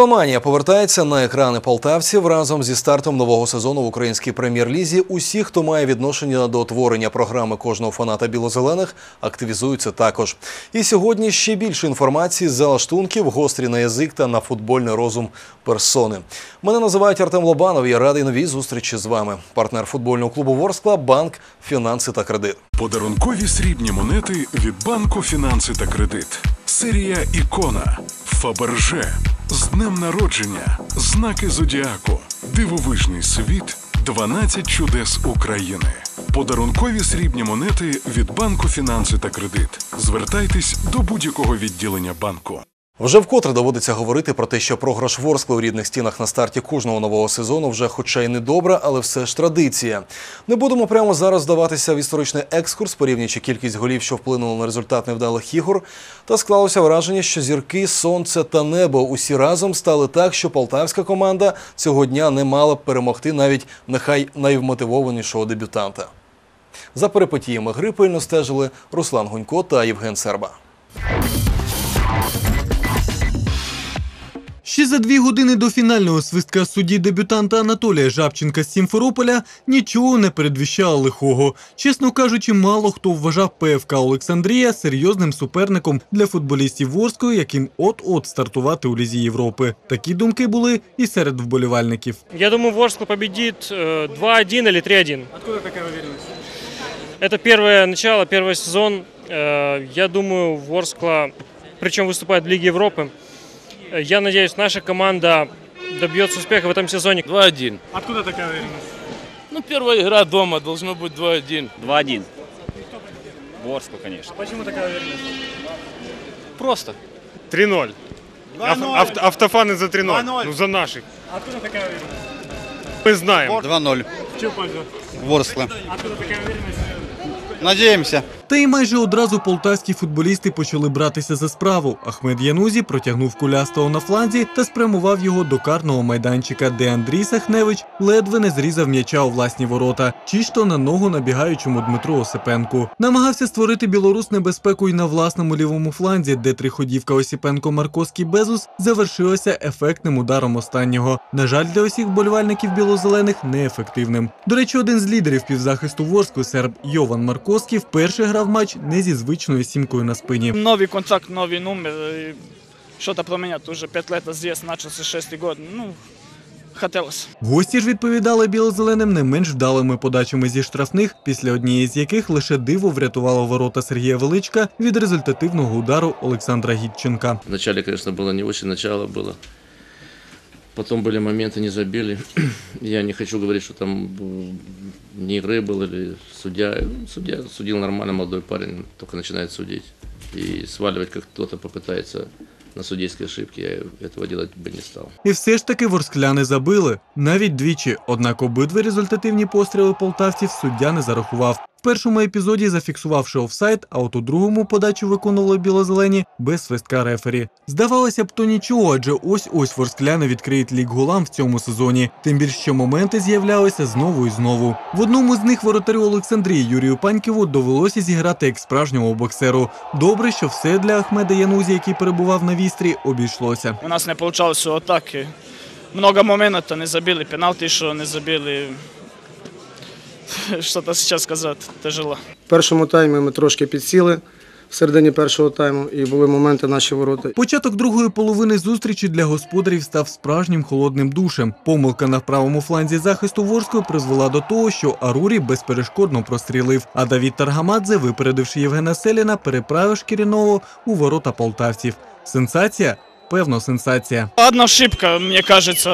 Ворскламанія повертається на екрани полтавців разом зі стартом нового сезону в українській прем'єр-лізі. Усі, хто має відношення до творення програми кожного фаната білозелених, активізуються також. І сьогодні ще більше інформації з залаштунків, гострі на язик та на футбольний розум персони. Мене називають Артем Лобанов. Я радий новій зустрічі з вами. Партнер футбольного клубу Ворскла, банк, фінанси та кредит. Подарункові срібні монети від банку Фінанси та Кредит. Серія Ікона. Фаберже. З днем народження. Знаки Зодіаку. Дивовижний світ. 12 чудес України. Подарункові срібні монети від банку Фінанси та Кредит. Звертайтесь до будь-якого відділення банку. Вже вкотре доводиться говорити про те, що програш Ворскли у рідних стінах на старті кожного нового сезону вже, хоча й не добра, але все ж традиція. Не будемо прямо зараз здаватися в історичний екскурс, порівнюючи кількість голів, що вплинули на результат невдалих ігор. Та склалося враження, що зірки, сонце та небо усі разом стали так, що полтавська команда цього дня не мала б перемогти навіть нехай найвмотивованішого дебютанта. За перипетіями гри пильно стежили Руслан Гунько та Євген Серба. Ще за дві години до фінального свистка судді дебютанта Анатолія Жабченка з Сімферополя нічого не передвіщало лихого. Чесно кажучи, мало хто вважав ПФК Олександрія серйозним суперником для футболістів Ворської, яким от-от стартувати у Лізі Європи. Такі думки були і серед вболівальників. Я думаю, Ворскла победит э, 2-1 или 3-1. Откуда такая уверенность? Это первое начало, первый сезон. Э, Я думаю, Ворскла, причем выступает в Лиге Европы. Я надеюсь, наша команда добьется успеха в этом сезоне. 2-1. Откуда такая уверенность? Ну, первая игра дома, должно быть 2-1. 2-1. Ворску, конечно. Почему такая уверенность? Просто. 3-0. Ав- ав- автофаны за 3-0. Ну, за наших. Откуда такая уверенность? Мы знаем. 2-0. В чью пользу? Ворскла. Откуда такая уверенность? Надіємося. Та й майже одразу полтавські футболісти почали братися за справу. Ахмед Янузі протягнув кулястого на фланзі та спрямував його до карного майданчика, де Андрій Сахневич ледве не зрізав м'яча у власні ворота, чи ж на ногу набігаючому Дмитру Осипенку. Намагався створити білорус небезпеку й на власному лівому фланзі, де триходівка Осіпенко Марковський Безус завершилася ефектним ударом останнього. На жаль, для усіх вболівальників білозелених неефективним. До речі, один з лідерів півзахисту Ворську, серб Йован Марковський, вперше грав матч не зі звичною сімкою на спині. Новый контракт, новый номер. и Что-то поменять. Уже пять лет здесь, начался шестый год. Ну, хотелось. Гості ж відповідали білозеленим не менш вдалими подачами зі штрафних, після однієї з яких лише диво врятувало ворота Сергія Величка від результативного удару Олександра Гідченка. Вначале, конечно, было не очень, начало было. Потом были моменты, не забили. Я не хочу говорить, что там м, не игры был или судья. Ну, Судья судил нормально, молодой парень, только начинает судить. И сваливать, как кто-то попытается на судейские ошибки, я этого делать бы не стал. І все ж таки ворскляни забили навіть двічі. Однак обидві результативні постріли полтавців суддя не зарахував. В першому епізоді зафіксувавши офсайд, а от у другому подачу виконували білозелені без свистка рефері. Здавалося б, то нічого, адже ось ось ворскляни відкриють лік голам в цьому сезоні. Тим більше що моменти з'являлися знову і знову. В одному з них воротарю Олександрії Юрію Паньківу довелося зіграти як справжньому боксеру. Добре, що все для Ахмеда Янузі, який перебував на вістрі, обійшлося. У нас не у атаки. Много моментов не забили, пенальти, что не забили. Что-то сейчас сказать тяжело. В першому таймі ми трошки підсіли в середині першого тайму і були моменти наші ворота. Початок другої половини зустрічі для господарів став справжнім холодним душем. Помилка на правому фланзі захисту Ворської призвела до того, що Арурі безперешкодно прострілив, а Давід Таргамадзе, випередивши Євгена Селіна, переправив шкіряного у ворота полтавців. Сенсація? Певно, сенсація. Одна ошибка, мне кажется.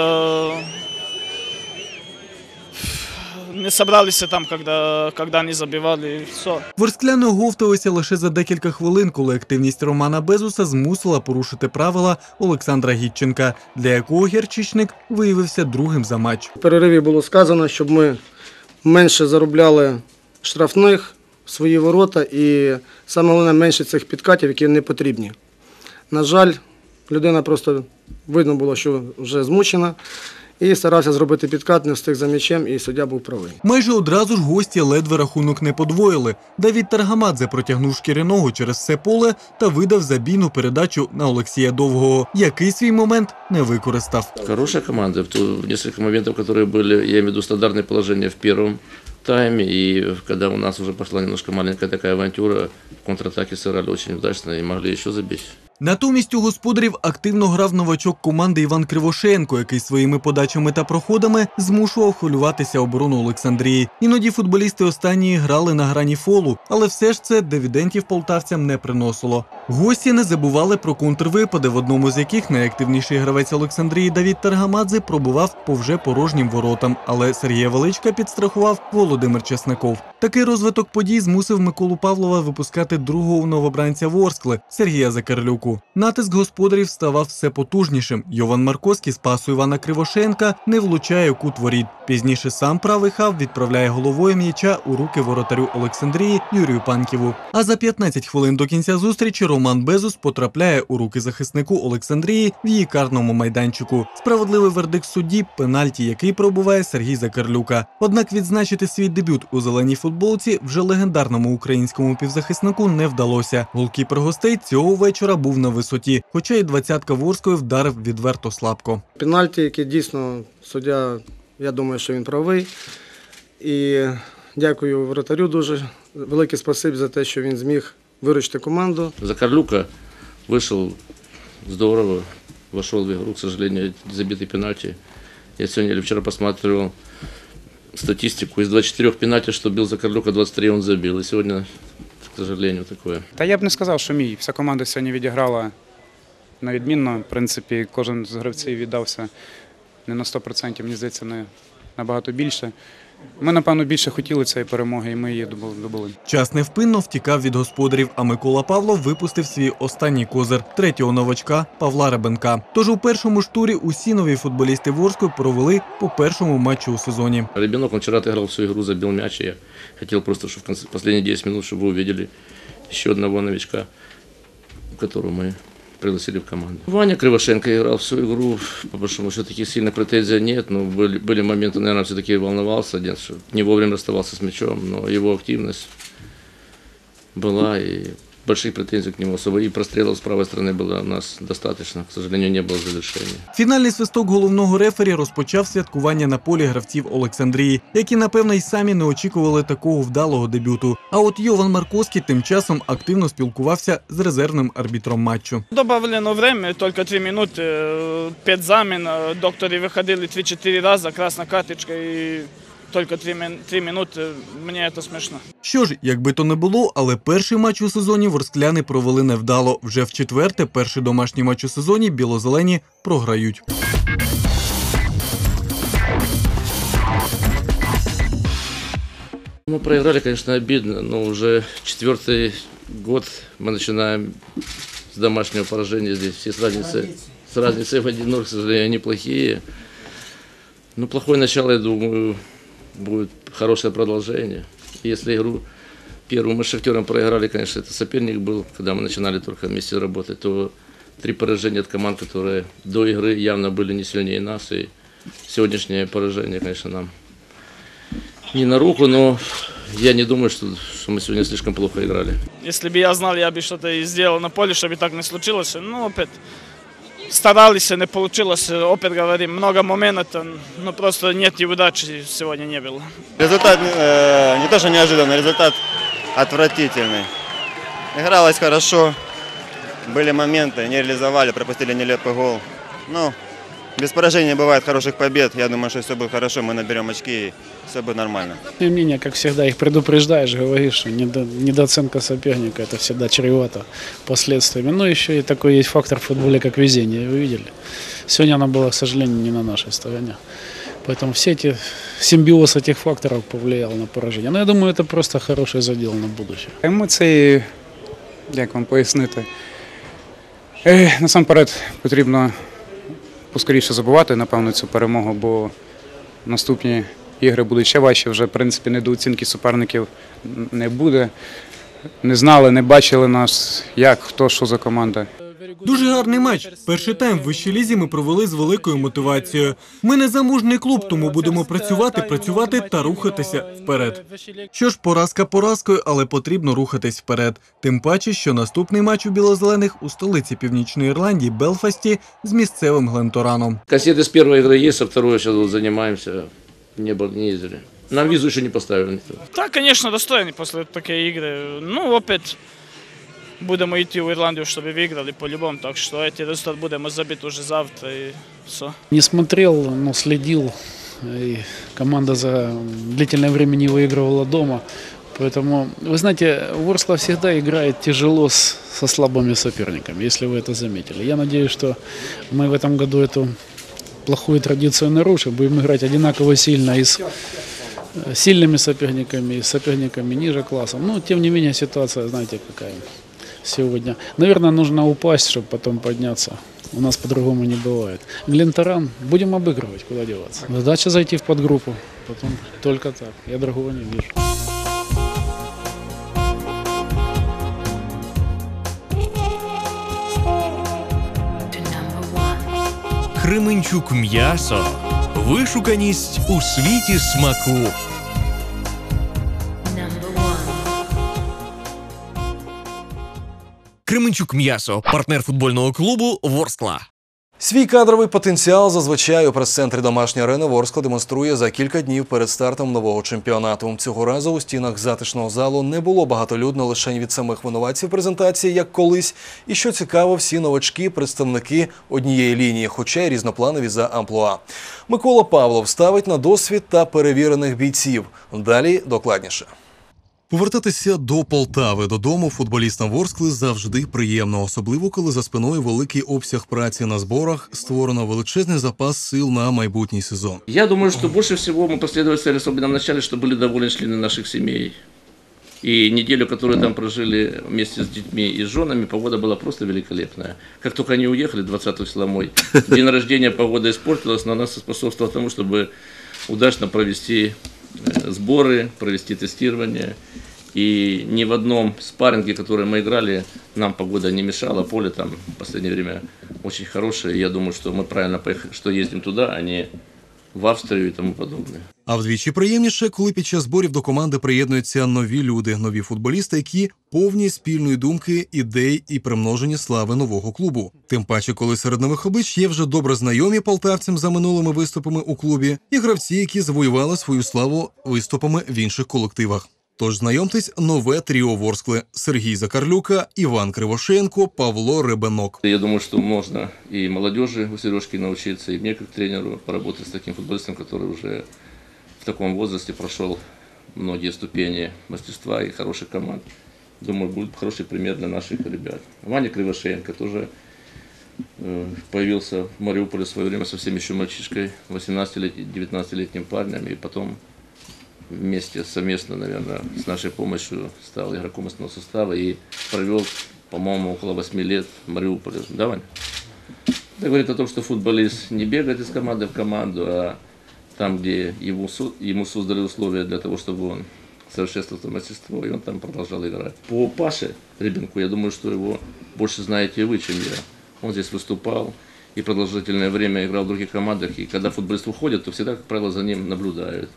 Не собрались там, когда они забивали, и все. Ворскляни оговталися лише за декілька хвилин, коли активність Романа Безуса змусила порушити правила Олександра Гітченка, для якого гірчичник виявився другим за матч. В перериві було сказано, щоб ми менше заробляли штрафних в свої ворота і саме головне менше цих підкатів, які не потрібні. На жаль, людина просто видно було, що вже змучена і старався зробити підкат, не встиг за м'ячем, і суддя був правий. Майже одразу ж гості ледве рахунок не подвоїли. Давід Таргамадзе протягнув шкіряного через все поле та видав забійну передачу на Олексія Довгого, який свій момент не використав. Хорошая команда. В ту- в несколько моментов, которые были, я имею в виду стандартные положения в первом тайме, и когда у нас уже пошла немножко маленькая такая авантюра, в контратаке сыграли очень удачно и могли еще забить. Натомість у господарів активно грав новачок команди Іван Кривошеєнко, який своїми подачами та проходами змушував хвилюватися оборону Олександрії. Іноді футболісти останньої грали на грані фолу, але все ж це дивідентів полтавцям не приносило. Гості не забували про контрвипади, в одному з яких найактивніший гравець Олександрії Давід Таргамадзе пробував по вже порожнім воротам, але Сергія Величка підстрахував Володимир Чесноков. Такий розвиток подій змусив Миколу Павлова випускати другого новобранця Ворскли Сергія Закарлюку. Натиск господарів ставав все потужнішим. Йован Марковський з пасу Івана Кривошенка не влучає кут воріт. Пізніше сам правий хав відправляє головою м'яча у руки воротарю Олександрії Юрію Панківу. А за 15 хвилин до кінця зустрічі Роман Безус потрапляє у руки захиснику Олександрії в її карному майданчику. Справедливий вердикт судді пенальті, який пробуває Сергій Закарлюка. Однак відзначити свій дебют у зеленій футболці вже легендарному українському півзахиснику не вдалося. Голкіпер гостей цього вечора був на висоті, хоча і двадцятка Ворської вдарив відверто слабко. Пенальті, який дійсно суддя, я думаю, що він правий. І дякую вратарю дуже. Велике спасибі за те, що він зміг виручити команду. Закарлюка вышел здорово, вошел в игру, к сожалению, забитый пенальти. Я сегодня или вчера посматривал статистику. Из 24 пенальти, что бил Закарлюка, 23 он забил. И сегодня, сожалению, такое. Та я б не сказав, що мій. Вся команда сьогодні відіграла на відмінно. В принципі, кожен з гравців віддався не на 100%, мені здається, не набагато більше. Ми, напевно, більше хотіли цієї перемоги, і ми її добу- добули. Час невпинно втікав від господарів, а Микола Павлов випустив свій останній козир третього новачка Павла Ребенка. Тож у першому ж турі усі нові футболісти Ворської провели по першому матчу у сезоні. Ребенок, он вчера отыграл всю игру, забил мяч. и Я хотел просто, чтобы в конце, последние 10 минут, чтобы вы увидели еще одного новичка, которого мы пригласили в команду. Ваня Кривошенко играл всю игру. По большому счету, таких сильных претензий нет. Но были, были моменты, наверное, все-таки волновался один, что не вовремя расставался с мячом. Но его активность была, и больших претензий к нему особо. И прострелов с правой стороны было у нас достаточно. К сожалению, не было завершения. Фінальний свисток головного рефері розпочав святкування на полі гравців Олександрії, які напевно й самі не очікували такого вдалого дебюту. А от Йован Марковський тим часом активно спілкувався з резервним арбітром матчу. Добавлено время, только 3 минуты, э, педзамен, э, докторы выходили 3-4 раза, красная карточка и только 3, 3 минуты, мне это смешно. Що ж, якби то не було, але перший матч у сезоні ворскляни провели невдало. Вже в четверте, перший домашній матч у сезоні білозелені програють. Мы проиграли, конечно, обидно, но уже четвертый год мы начинаем с домашнего поражения здесь. Все с разницей, с разницей в 1-0, к сожалению, неплохие. Но плохое начало, я думаю, будет хорошее продолжение. Если игру первую мы с Шахтером проиграли, конечно, это соперник был, когда мы начинали только вместе работать, то три поражения от команд, которые до игры явно были не сильнее нас. И сегодняшнее поражение, конечно, нам не на руку, но я не думаю, что, что мы сегодня слишком плохо играли. Если бы я знал, я бы что-то и сделал на поле, чтобы так не случилось. Ну, опять старались, не получилось. Опять говорим, много моментов, но просто нет и удачи сегодня не было. Результат э, не то, что неожиданный, результат отвратительный. Игралось хорошо, были моменты, не реализовали, пропустили нелепый гол. Ну, без поражения бывает хороших побед. Я думаю, что все будет хорошо, мы наберем очки и все будет нормально. Тем не менее, как всегда, их предупреждаешь, говоришь, что недо- недооценка соперника это всегда чревато последствиями. Но еще и такой есть фактор в футболе, как везение, вы видели. Сегодня она была, к сожалению, не на нашей стороне. Поэтому все эти симбиоз этих факторов повлиял на поражение. Но я думаю, это просто хороший задел на будущее. Емоції, як вам пояснити? Е, насамперед потрібно поскоріше забувати, напевно, цю перемогу, бо наступні ігри будуть ще важче. Вже, в принципі, недооцінки суперників не буде. Не знали, не бачили нас, як, хто, що за команда. Дуже гарний матч. Перший тайм в вищій лізі ми провели з великою мотивацією. Ми не замужний клуб, тому будемо працювати, працювати та рухатися вперед. Що ж, поразка поразкою, але потрібно рухатись вперед. Тим паче, що наступний матч у білозелених у столиці Північної Ірландії Белфасті з місцевим Глентораном. С первой игры есть, со второй сейчас вот занимаемся. Не, было, не ездили. Нам визу еще не поставили никто. Так, конечно, достойні після такої ігри. Ну, опять будемо йти в Ірландію, щоб виграли по-любому. Так що цей результат будемо забити вже завтра і все. Не смотрел, но следил. И команда за длительное время не выигрывала дома. Поэтому, вы знаете, Ворскла всегда играет тяжело с, со слабыми соперниками, если вы это заметили. Я надеюсь, что мы в этом году эту плохую традицию нарушим. Будем играть одинаково сильно и с э, сильными соперниками, и с соперниками ниже классом. Но, тем не менее, ситуация, знаете, какая сегодня. Наверное, нужно упасть, чтобы потом подняться. У нас по-другому не бывает. Гленторан будем обыгрывать, куда деваться. Задача зайти в подгруппу. Потом только так. Я другого не вижу. Кременчук м'ясо. Вишуканість у світі смаку. Кременчук м'ясо. Партнер футбольного клубу Ворскла. Свій кадровий потенціал зазвичай у прес-центрі домашньої арени Ворскла демонструє за кілька днів перед стартом нового чемпіонату. Цього разу у стінах затишного залу не було багатолюдно лише від самих винуватців презентації, як колись. І що цікаво, всі новачки представники однієї лінії, хоча й різнопланові за амплуа. Микола Павлов ставить на досвід та перевірених бійців. Далі докладніше. Повертатися до Полтави додому футболістам Ворскли завжди приємно, особливо коли за спиною великий обсяг праці на зборах створено величезний запас сил на майбутній сезон. Я думаю, что больше всего мы последователи, особенно в начале, что были довольны члены наших семей. И неделю, которую там прожили вместе с детьми и с женами, погода была просто великолепная. Как только они уехали, 20 числа мой, день рождения погода испортилась, но она способствовала тому, чтобы удачно провести э, сборы, провести тестирование. И ни в одном спарринге, который мы играли, нам погода не мешала. Поле там в последнее время очень хорошее. Я думаю, что мы правильно поехали, что ездим туда, а не в Австрію і тому подобне. А вдвічі приємніше, коли під час зборів до команди приєднуються нові люди, нові футболісти, які повні спільної думки, ідей і примножені слави нового клубу. Тим паче, коли серед нових облич є вже добре знайомі полтавцям за минулими виступами у клубі, і гравці, які завоювали свою славу виступами в інших колективах. Тож знайомтесь нове тріо Ворскли Сергій Закарлюка, Іван Кривошенко, Павло Ребенок. Я думаю, что можно и молодежи у Сережки научиться, и мне как тренеру поработать с таким футболистом, который уже в таком возрасте прошел многие ступени мастерства и хороших команд. Думаю, будет хороший пример для наших ребят. Ваня Кривошеенко тоже э, появился в Мариуполе в свое время совсем еще мальчишкой, 18-19-летним парнем, и потом вместе, совместно, наверное, с нашей помощью стал игроком основного состава и провел, по-моему, около 8 лет в Мариуполе. Да, Вань? Это говорит о том, что футболист не бегает из команды в команду, а там, где ему, ему создали условия для того, чтобы он совершенствовал мастерство, и он там продолжал играть. По Паше Ребенку, я думаю, что его больше знаете вы, чем я. Он здесь выступал и продолжительное время играл в других командах, и когда футболист уходит, то всегда, как правило, за ним наблюдают.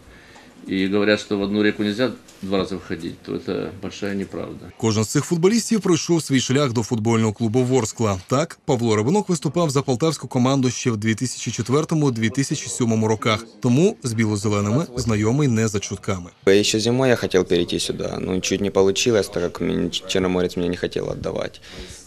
И говорят, что в одну реку нельзя два раза выходить, то это большая неправда. Кожен з цих футболістів пройшов свій шлях до футбольного клубу Ворскла. Так, Павло Ребенок виступав за полтавську команду ще в 2004-2007 роках. Тому з біло-зеленими знайомий не за чутками. Еще зимой я хотел перейти сюда, но чуть не получилось, так как меня Черноморец меня не хотел отдавать.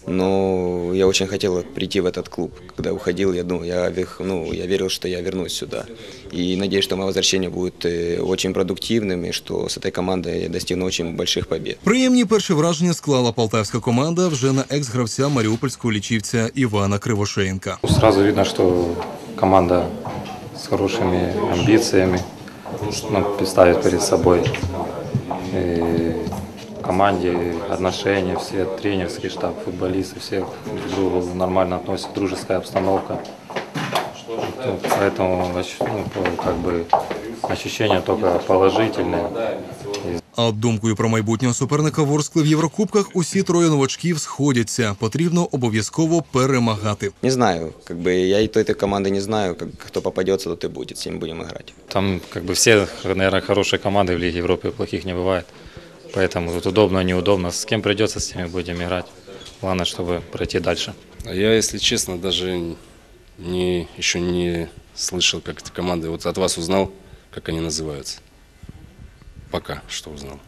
Но я очень хотел прийти в этот клуб. Когда уходил, я думал, я, вих- ну, я верил, что я вернусь сюда. И надеюсь, что мое возвращение будет э, очень продуктивным, и что с этой командой я достигну очень больших побед. Приємні перші враження склала полтавська команда вже на екс-гравця маріупольського лічівця Івана Кривошеєнка. Сразу видно, что команда с хорошими амбициями ну, ставит перед собой э, команде отношения, все тренерский штаб, футболисты, все друг к другу нормально относятся, дружеская обстановка. Ну, Поэтому ощ- ну, по- как бы ощущения только положительные. И А от думкою про майбутнього суперника Ворскли в Єврокубках усі троє новачків сходяться. Потрібно обов'язково перемагати. Не знаю, как бы я и той, той команды не знаю, как, кто попадется, тот и будет, с ним будем играть. Там как бы все, наверное, хорошие команды в Лиге Европы, плохих не бывает. Поэтому тут удобно, неудобно. С кем придется, с теми будем играть. Главное, чтобы пройти дальше. А Я, если честно, даже не, еще не слышал, как эти команды. Вот от вас узнал, как они называются. Пока что узнал.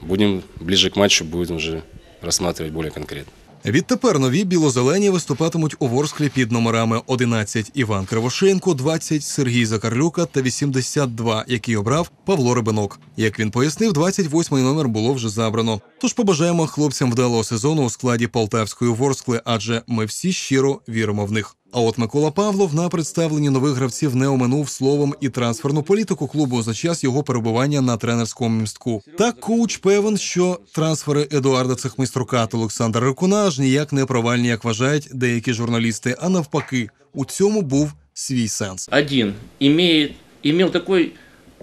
Будем ближе к матчу, будем уже рассматривать более конкретно. Відтепер нові білозелені виступатимуть у Ворсклі під номерами 11 Іван Кривошенко, 20 Сергій Закарлюка та 82, який обрав Павло Рибинок. Як він пояснив, 28-й номер було вже забрано. Тож побажаємо хлопцям вдалого сезону у складі Полтавської Ворскли, адже ми всі щиро віримо в них. А от Микола Павлов на представленні нових гравців не оминув словом і трансферну політику клубу за час його перебування на тренерському містку. Так коуч певен, що трансфери Едуарда Цехмайструка та Олександра Рикуна аж ніяк не провальні, як вважають деякі журналісти. А навпаки, у цьому був свій сенс. Один имеет, имел такой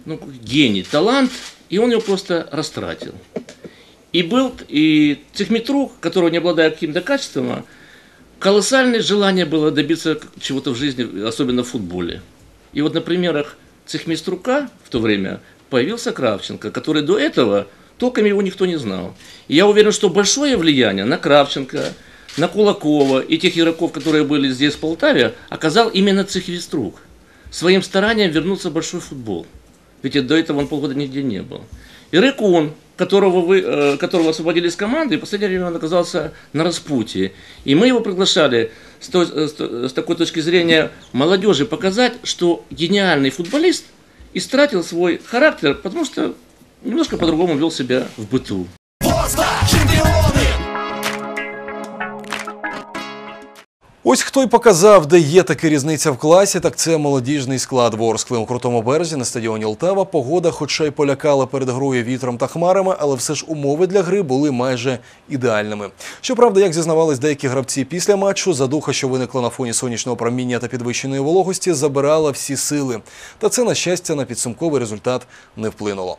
ну, гений, талант, и он его просто растратил. И был и Цехмитрук, которого не обладая каким-то качеством, колоссальное желание было добиться чего-то в жизни, особенно в футболе. И вот на примерах Цехмиструка в то время появился Кравченко, который до этого толком его никто не знал. И я уверен, что большое влияние на Кравченко, на Кулакова и тех игроков, которые были здесь в Полтаве, оказал именно Цехмиструк. Своим старанием вернуться в большой футбол. Ведь до этого он полгода нигде не был. И Рекун, которого, вы, э, которого освободили из команды, и в последнее время он оказался на распутье. И мы его приглашали с, той- э, то- с такой точки зрения молодежи показать, что гениальный футболист истратил свой характер, потому что немножко по-другому вел себя в быту. Ось хто й показав, де є таки різниця в класі, так це молодіжний склад Ворскли. У крутому березі на стадіоні Олтава погода, хоча й полякала перед грою вітром та хмарами, але все ж умови для гри були майже ідеальними. Щоправда, як зізнавались деякі гравці після матчу, задуха, що виникла на фоні сонячного проміння та підвищеної вологості, забирала всі сили. Та це, на щастя, на підсумковий результат не вплинуло.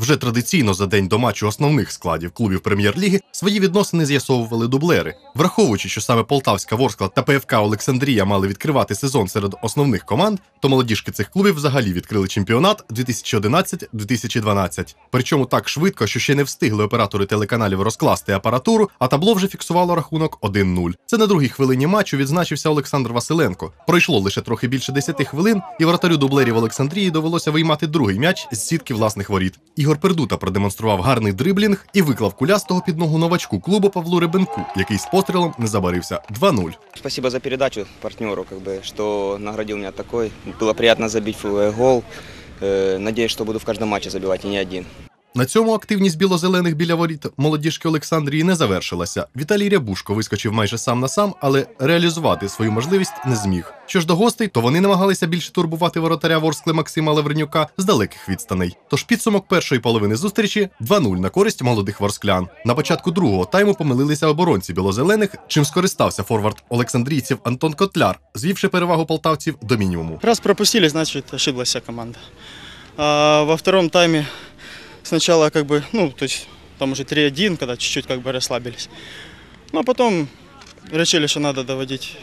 Вже традиційно за день до матчу основних складів клубів прем'єр-ліги свої відносини з'ясовували дублери. Враховуючи, що саме Полтавська Ворскла та ПФК Олександрія мали відкривати сезон серед основних команд, то молодіжки цих клубів взагалі відкрили чемпіонат 2011-2012. Причому так швидко, що ще не встигли оператори телеканалів розкласти апаратуру, а табло вже фіксувало рахунок 1-0. Це на другій хвилині матчу відзначився Олександр Василенко. Пройшло лише трохи більше 10 хвилин, і вратарю дублерів Олександрії довелося виймати другий м'яч з сітки власних воріт. Ігор Пердута продемонстрував гарний дриблінг і виклав кулястого під ногу новачку клубу Павлу Ребенку, який з пострілом не забарився 2-0. Спасибо за передачу партнеру, как бы, что наградил меня такой. Было приятно забить э, гол. Э, Надеюсь, что буду в каждом матче забивать и не один. На цьому активність білозелених біля воріт молодіжки Олександрії не завершилася. Віталій Рябушко вискочив майже сам на сам, але реалізувати свою можливість не зміг. Що ж до гостей, то вони намагалися більше турбувати воротаря Ворскли Максима Лавренюка з далеких відстаней. Тож підсумок першої половини зустрічі 2-0 на користь молодих ворсклян. На початку другого тайму помилилися оборонці білозелених, чим скористався форвард Олександрійців Антон Котляр, звівши перевагу полтавців до мінімуму. Раз пропустили, значит ошиблась вся команда. А во втором тайме сначала как бы, ну, то есть там уже 3-1, когда чуть-чуть как бы расслабились. Ну, а потом решили, что надо доводить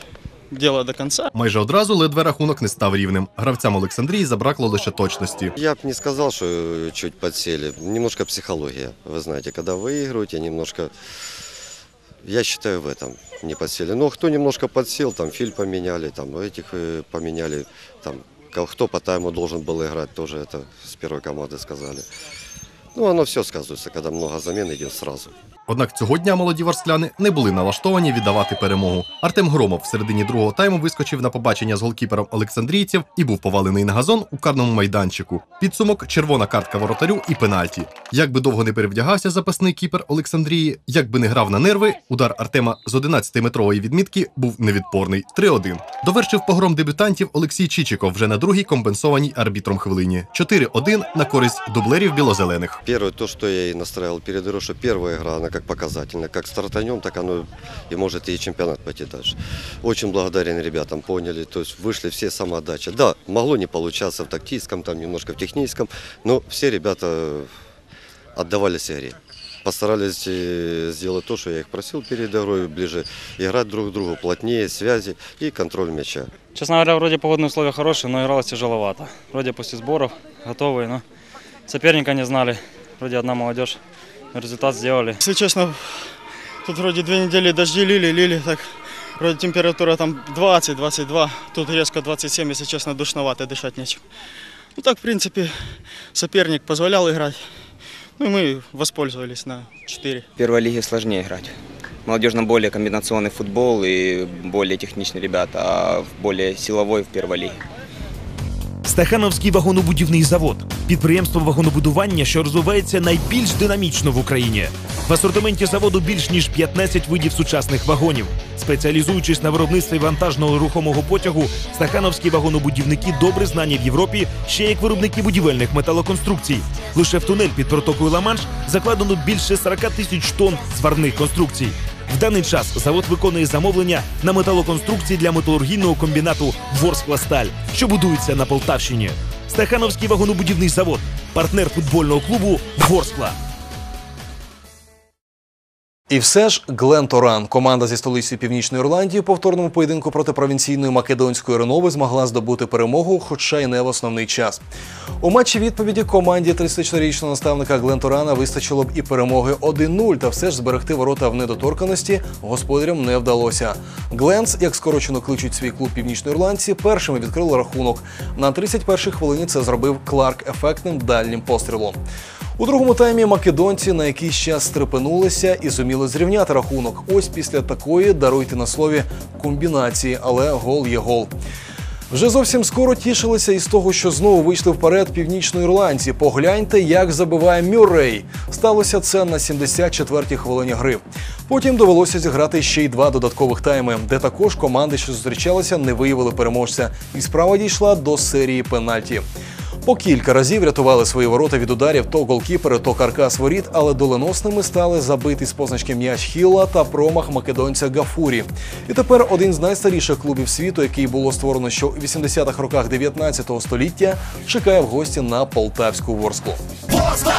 дело до конца. Майже одразу ледве рахунок не став рівним. Гравцям Олександрії забракло лише точності. Я бы не сказал, что чуть подсели. Немножко психология. Вы знаете, когда выигрываете, немножко... Я считаю в этом не подсели. Но кто немножко подсел, там филь поменяли, там этих э, поменяли, там ко- кто по тайму должен был играть, тоже это с первой команды сказали. Ну, оно все сказывается, когда много замен идет сразу. Однак цього дня молоді ворскляни не були налаштовані віддавати перемогу. Артем Громов в середині другого тайму вискочив на побачення з голкіпером Олександрійців і був повалений на газон у карному майданчику. Підсумок червона картка воротарю і пенальті. Як би довго не перевдягався запасний кіпер Олександрії, як би не грав на нерви, удар Артема з 11-метрової відмітки був невідпорний 3-1. Довершив погром дебютантів Олексій Чичиков вже на другій компенсованій арбітром хвилині. 4-1 на користь дублерів білозелених. Первое, то, что я и настраивал перед что первая игра, она как показательно. Как стартанем, так оно и может и чемпионат пойти дальше. Очень благодарен ребятам, поняли, то есть вышли все самоотдача. Да, могло не получаться в тактическом, там немножко в техническом, но все ребята отдавались игре. Постарались э, сделать то, что я их просил перед игрой, ближе играть друг к другу, плотнее, связи и контроль мяча. Честно говоря, вроде погодные условия хорошие, но игралось тяжеловато. Вроде после сборов готовые, но соперника не знали. Вроде одна молодежь. Результат сделали. Если честно, тут вроде две недели дожди лили, лили, так вроде температура там 20-22, тут резко 27, если честно, душновато, дышать нечем. Ну так, в принципе, соперник позволял играть. Ну и мы воспользовались на 4. В первой лиге сложнее играть. В молодежном более комбинационный футбол и более техничные ребята, а более силовой в первой лиге. Стахановський вагонобудівний завод підприємство вагонобудування, що розвивається найбільш динамічно в Україні. В асортименті заводу більш ніж 15 видів сучасних вагонів. Спеціалізуючись на виробництві вантажного рухомого потягу, стахановські вагонобудівники добре знані в Європі ще як виробники будівельних металоконструкцій. Лише в тунель під протокою Ла-Манш закладено більше 40 тисяч тонн сварних конструкцій. В даний час завод виконує замовлення на металоконструкції для металургійного комбінату Ворскла Сталь, що будується на Полтавщині. Стахановський вагонобудівний завод, партнер футбольного клубу Ворскла. І все ж Глен Торан, команда зі столиці Північної Ірландії, у повторному поєдинку проти провінційної македонської Ренови змогла здобути перемогу, хоча й не в основний час. У матчі відповіді команді 34-річного наставника Глен Торана вистачило б і перемоги 1-0, та все ж зберегти ворота в недоторканості господарям не вдалося. Гленс, як скорочено кличуть свій клуб північноірландці, першими відкрили рахунок. На 31-й хвилині це зробив Кларк ефектним дальнім пострілом. У другому таймі македонці на якийсь час стрепенулися і зуміли зрівняти рахунок. Ось після такої даруйте на слові комбінації, але гол є гол. Вже зовсім скоро тішилися із того, що знову вийшли вперед північноірландці. Погляньте, як забиває Мюррей. Сталося це на 74-й хвилині гри. Потім довелося зіграти ще й два додаткових тайми, де також команди, що зустрічалися, не виявили переможця. І справа дійшла до серії пенальті. По кілька разів рятували свої ворота від ударів то голкіпери, то каркас воріт, але доленосними стали забитий з позначки м'яч Хіла та промах македонця Гафурі. І тепер один з найстаріших клубів світу, який було створено ще у 80-х роках 19 століття, чекає в гості на полтавську ворску. Ворскла,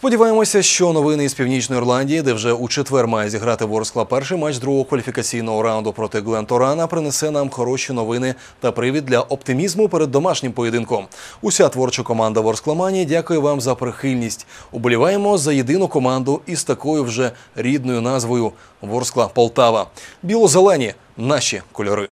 Сподіваємося, що новини із північної Ірландії, де вже у четвер має зіграти Ворскла перший матч другого кваліфікаційного раунду проти Глен Торана, принесе нам хороші новини та привід для оптимізму перед домашнім поєдинком. Уся творча команда Ворскламанії дякує вам за прихильність. Уболіваємо за єдину команду із такою вже рідною назвою Ворскла Полтава. Біло-зелені наші кольори.